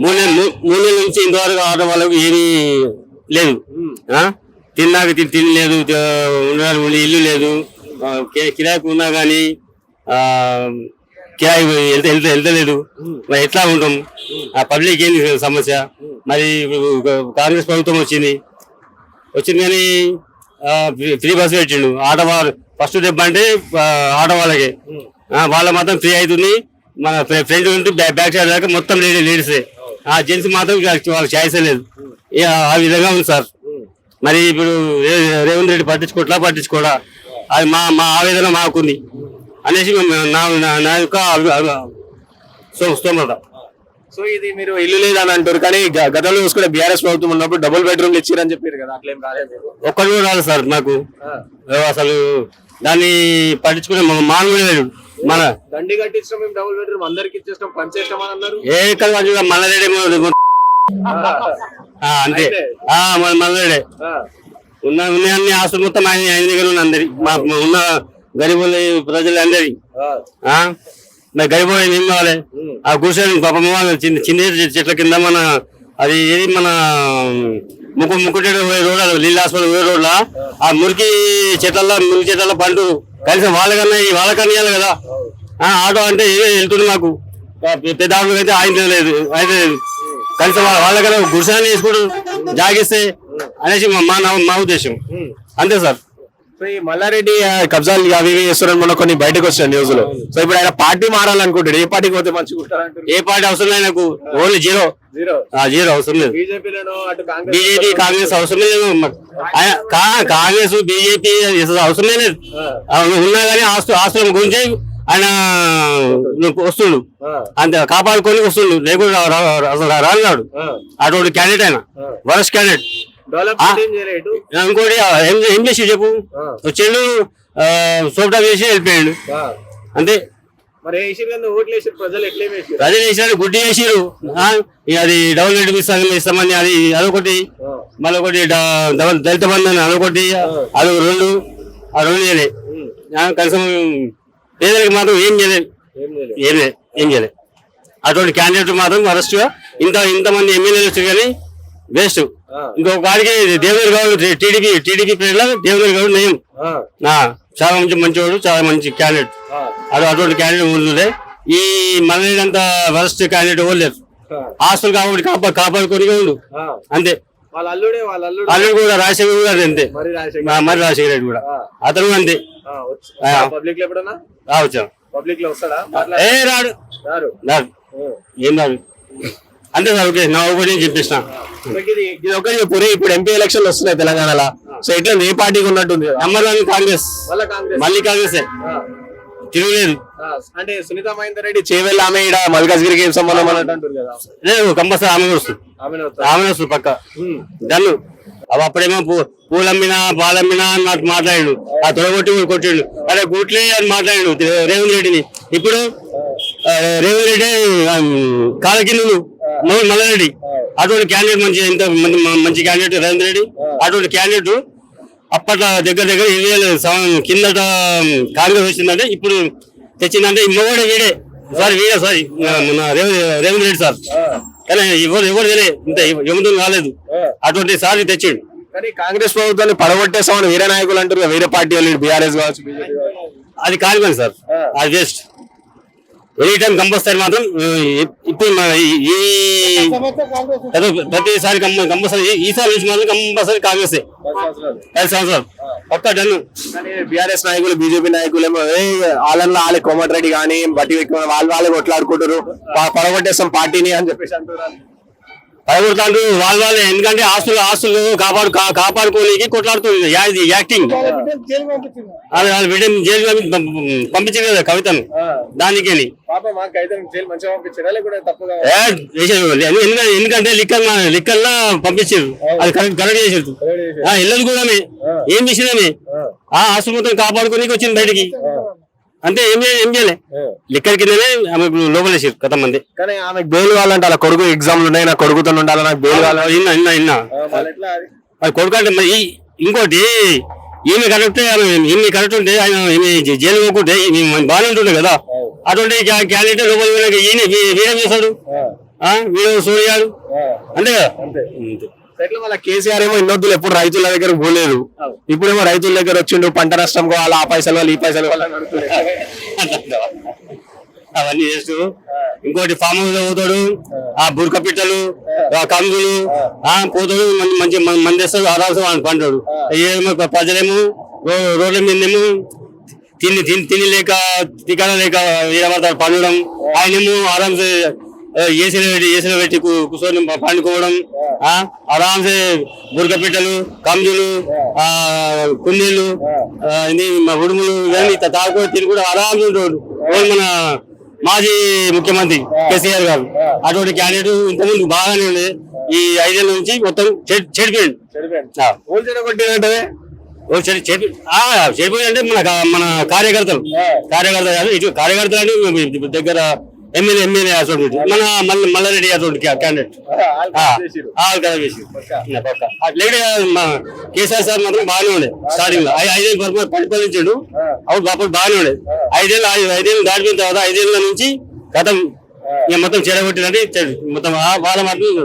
మూడు నెలలు మూడు నెలల నుంచి ఇంతవరకు ఆడడం వాళ్ళకు ఏమీ లేదు? తిన్నాక తిని తిని లేదు ఉండడానికి ఉండే ఇల్లు లేదు. కిరాయికి ఉన్నా కానీ కిరాయి వెళ్తే వెళ్తే వెళ్తలేదు. మరి ఎట్లా ఉంటాం? ఆ పబ్లిక్ ఏంది సమస్య? మరి కాంగ్రెస్ ప్రభుత్వం వచ్చింది. వచ్చింది కానీ ఫ్రీ- బస్సు పెట్టిండు. ఆడవాళ్ళు ఫస్ట్ దెబ్బ అంటే ఆడవాళ్ళకి వాళ్ళ మాత్రం ఫ్రీ అవుతుంది. మన ఫ్రె- ఫ్రంట్ నుండి బ్యా- బ్యాక్ సైడ్ దాకా మొత్తం లేడీ లేడీసే. ఆ జెంట్స్ మాత్రం వాళ్ళకి ఛాయిస్ లేదు. ఆ విధంగా ఉంది సార్. మరి ఇప్పుడు రేవంత్ రెడ్డి పట్టించుకోవట్లా పట్టించుకోడా? అది మా మా ఆవేదన మాకుంది. అనేసి నా యొక్క సో- స్తోమత. సో ఇది మీరు ఇల్లు లేదని అంటారు కానీ గతంలో చూసుకుంటే బీఆర్ఎస్ ప్రభుత్వం ఉన్నప్పుడు డబుల్ బెడ్రూమ్లు ఇచ్చారని చెప్పారు కదా అట్లేం రాలేదు. ఒక్కడు కూడా రాదు సార్ నాకు. అసలు దాన్ని పట్టించుకునే మానవుడే లేడు. మన దండి కట్టించడం మేము డబుల్ బెడ్రూమ్ అందరికి ఇచ్చేస్తాం పనిచేస్తాం అని అన్నారు. ఏ ఎక్కడ మల్లరెడ్డి అంతే. మన ఆ. ఉన్న ఉన్న అన్ని ఆస్తులు మొత్తం ఆయన ఆయన దగ్గర ఉన్న అందరి. ఉన్న గరీబుల ప్రజలు అందరి. మరి గరీబు ఏం కావాలి? ఆ కూర్చొని పాపం చిన్న చిన్న చెట్ల కింద మన అది ఏది మన ముక్కు ముక్కుటేడు పోయే రోడ్ లీలా హాస్పిటల్ పోయే రోడ్ల ఆ మురికి చెట్ల మురికి చెట్ల పండు కలిసి వాళ్ళకన్నా ఈ వాళ్ళకన్నా ఇవ్వాలి కదా. ఆటో అంటే ఏదో వెళ్తుంది మాకు. పెద్ద ఆటోకి అయితే ఆయన లేదు ఆయన లేదు. కలిసి వాళ్ళకన్నా గుడిసాన్ని వేసుకుంటూ జాగిస్తే అనేసి మా మా నా- మా ఉద్దేశం. అంతే సార్. ఈ మల్లారెడ్డి కబ్జాలు అవి ఇవి చేస్తున్నారని మొన్న కొన్ని బయటకు వచ్చిన న్యూస్లో సో ఇప్పుడు ఆయన పార్టీ మారాలనుకుంటాడు ఏ పార్టీకి పోతే మంచిగా ఉంటారంటారు ఏ పార్టీ అవసరం లేదు నాకు. Only zero. జీరో. అవసరం లేదు. బీజేపీ కాంగ్రెస్ అవసరం లేదు కాంగ్రెస్ బీజేపీ అసలు అవసరమే లేదు. ఉన్నా కానీ ఆస్తు ఆస్తుల గురించి ఆయన వస్తుండు. అంతే కాపాడుకొని వస్తుండు. లేకుండా రా- రా- అసలు రాన్నాడు ఆ. అటువంటి క్యాండిడేట్ ఆయన. Worst candidate. ఇంకోటి ఏం చేసి చెప్పు. వచ్చిండు సోప్టా చేసి వెళ్ళిపోయాడు. అంతే. ప్రజలు ఎట్లా వేసారు గుడ్డి వేసిరు అది డబుల్ బెడ్ ఇస్తాం ఇస్తామని అది అదొకటి. మళ్ళీ ఒకటి డ- డబల్ దళిత బంధన్ అదొకటి. అది రెండు. ఆ రెండు చేయలే. ఆ, కనీసం పేదలకు మాత్రం ఏం చేయలేదు ఏం చేయలేదు ఏం లేదు ఏం చేయలేదు అటువంటి క్యాండిడేట్ మాత్రం వరస్ట్ ఇంత ఇంతమంది ఎమ్మెల్యేలు వచ్చారు కానీ వేస్ట్ ఇంకొక వాడికి దేవేంద్ర గౌడ్ టీడీపీ టీడీపీ ప్లేయర్లో దేవేంద్ర గౌడ్. ఆ, చాలా మంచి మంచివాడు చాలా మంచి క్యాండిడేట్. అది అటువంటి క్యాండిడేట్ ఉండే? ఈ మనలేనంత వరస్ట్ క్యాండిడేట్ ఇవ్వలేరు ఆస్తులు కాబట్టి కాపా కాపాడుకొని ఉండు. అంతే. వాళ్ళ అల్లుడే వాళ్ళ అల్లుడు. అల్లుడు కూడా రాజశేఖర్ కూడా అంతే మరి రాజశేఖర్. రెడ్డి కూడా. అతను అంతే. పబ్లిక్లో ఎప్పుడన్నా? రావచ్చా? పబ్లిక్లో వస్తాడా? మాట్లాడ. ఏ రాడు. రాడు. ఏం రాడు? అంతే సార్ ఓకే నా ఒకటి చెప్పేసిన. ఇది ఒకటి చెప్పురే ఇప్పుడు ఎంపీ ఎలక్షన్లు వస్తున్నాయి తెలంగాణలో. సో ఇట్లా ఏ పార్టీకి ఉన్నట్టుంది నెంబర్ వన్ కాంగ్రెస్. మళ్ళా కాంగ్రెస్. తిరగలేదు. అంటే సునీత మహేందర్ రెడ్డి చేవెళ్ళ ఆమె ఈడ మల్కాజ్గిరికి ఏం సంబంధం అన్నట్టు అంటారు కదా. లేదు కంపల్సరీ ఆమె వస్తుంది. ఆమె వస్తుంది. పక్క. డన్ను. అవి అప్పుడేమో పూ- పూలమ్మినా పాలమ్మినా అన్నట్టు మాట్లాడాడు. ఆ తొడగొట్టి కొట్టిండు. అరే గుట్లే అని మాట్లాడాడు రేవంత్ రెడ్డిని. ఇప్పుడు రేవంత్ రెడ్డి కాళ్ళ కింద మల్లారెడ్డి. అటువంటి క్యాండిడేట్ మంచి ఇంత మంచి క్యాండిడేట్ రేవంత్ రెడ్డి. అటువంటి క్యాండిడేట్ అప్పట్లో దగ్గర దగ్గర ఇరవై కిందట కాంగ్రెస్ వచ్చిందంటే ఇప్పుడు తెచ్చిందంటే ఇమ్మగోడే వీడే. సారీ వీడే సారీ. మన రేవంత్ రెడ్డి సార్. కానీ ఎవరు ఎవరు తెలియదు ఇంత ఎముదం కాలేదు అటువంటి సారి తెచ్చిండు. కానీ కాంగ్రెస్ ప్రభుత్వాన్ని పడగొట్టేసామని వేరే నాయకులు అంటారు వేరే పార్టీ వాళ్ళు బీఆర్ఎస్ కావచ్చు అది కాదు సార్. అది వేస్ట్ ఎనీ టైం కంపల్సరీ మాత్రం ఇప్పుడు ఈ- ప్రతిసారి కంపల్సరీ ఈసారి నుంచి మాత్రం కంపల్సరీ కాంగ్రెస్ ఐదు సంవత్సరాలు పక్క డన్ కానీ బీఆర్ఎస్ నాయకులు బీజేపీ నాయకులు ఏమో ఏ వాళ్ళల్లో వాళ్ళే కోమటిరెడ్డి కానీ బట్టి వాళ్ళు వాళ్ళే కొట్లాడుకుంటారు పడగొట్టేస్తాం పార్టీని అని చెప్పేసి అంటున్నారు. పదకొడతాండ్రు వాళ్ళ వాళ్ళే. ఎందుకంటే ఆస్తులు ఆస్తులు కాపాడు కా- కాపాడుకోనికి కొట్లాడుతుంది యాక్టింగ్. అది వాళ్ళ బిడ్డని జైలు పంపించింది కదా? కవితను లేదు. ఎందుకంటే ఎందుకంటే లిక్కర్ లిక్కర్లా పంపించారు అది కరెక్ట్ కరెక్ట్ చేసారు ఇళ్ళది కూడా ఏం చేసిందని ఆ. ఆస్తులు మొత్తం కాపాడుకోనికి వచ్చింది బయటికి. అంతే ఏం ఏం చేయలే? లిక్కర్ కిందనే ఆమె ఇప్పుడు లోపలేసారు కథ మంది కానీ ఆమెకు బెయిల్ కావాలంటే అలా కొడుకు ఎగ్జామ్లు ఉన్నాయి నా కొడుకుతో ఉండాలి నాకు బెయిల్ కావాలి. ఇన్నా ఇన్నా ఇన్నా. అది? కొడుకు అంటే మరి ఇంకోటి ఈమె కరెక్ట్ ఈమె కరెక్ట్ ఉంటే ఆయన జైలు పోకుంటే బాగానే ఉంటుండే కదా. అటువంటి క్యాండిడేట్ లోపల ఈయన వీ- వీడేం చేశాడు వీడు సూర్యాడు అంతే కదా? అంతే. ఎట్లా వాళ్ళ కేసీఆర్ ఏమో ఇన్నొద్దులు ఎప్పుడు రైతుల దగ్గర పోలేదు. ఇప్పుడేమో రైతుల దగ్గర వచ్చిండు పంట నష్టం కావాలి ఆ పైసలు వాళ్ళు ఈ పైసలు వాళ్ళు. అవన్నీ చేస్తూ ఇంకోటి ఫామ్ హౌస్ పోతాడు ఆ బురక పిట్టలు ఆ కందులు ఆ పోతాడు మంచి మంచి మ- మంది వేస్తాడు ఆరాల్సి వాడిని పంటాడు ఏమో ప్రజలేమో రోడ్ల మీదేమో తిని తిని తిని లేక తికాన లేక వీరపడతాడు పండడం ఆయనేమో ఆరాంసే ఏసీలో పెట్టి ఏసీలో పెట్టి కూర్చొని పండుకోవడం ఆ ఆరాంసే బురక పిట్టలు కంజులు ఆ, ఇది మా ఉడుములు ఇవన్నీ తాగుకొని తిని కూడా ఉంటాడు ఓ మన మాజీ ముఖ్యమంత్రి కేసీఆర్ గారు. అటువంటి క్యాండిడేట్ ఇంతకుముందు బాగానే ఉండే. ఈ ఐదేళ్ళ నుంచి మొత్తం చెడి- చెడిపోయింది ఆ. ఓళ్ళు చెడగొట్టినట్టే ఓ చెడి చెడి ఆ, చెడిపోయింది అంటే మన మన కార్యకర్తలు. కార్యకర్తలు ఇటు కార్యకర్తలు అంటే దగ్గర ఎమ్మెల్యే ఎమ్మెల్యే అటువంటి మన మల్ల మల్లారెడ్డి అటువంటి క్యాండిడేట్ లేడే కేసీఆర్ సార్ మాత్రం బాగానే ఉండే స్టార్టింగ్లో. ఐదేళ్ళు వరకు పరిపాలించాడు. అప్పుడు అప్పుడు బాగానే ఉండే. ఐదేళ్ళు ఐదేళ్ళు దాటిపోయిన తర్వాత ఐదేళ్ళ నుంచి గతం మొత్తం చెడగొట్టినట్టు చెడు. మొత్తం ఆ- వాళ్ళ మాత్రం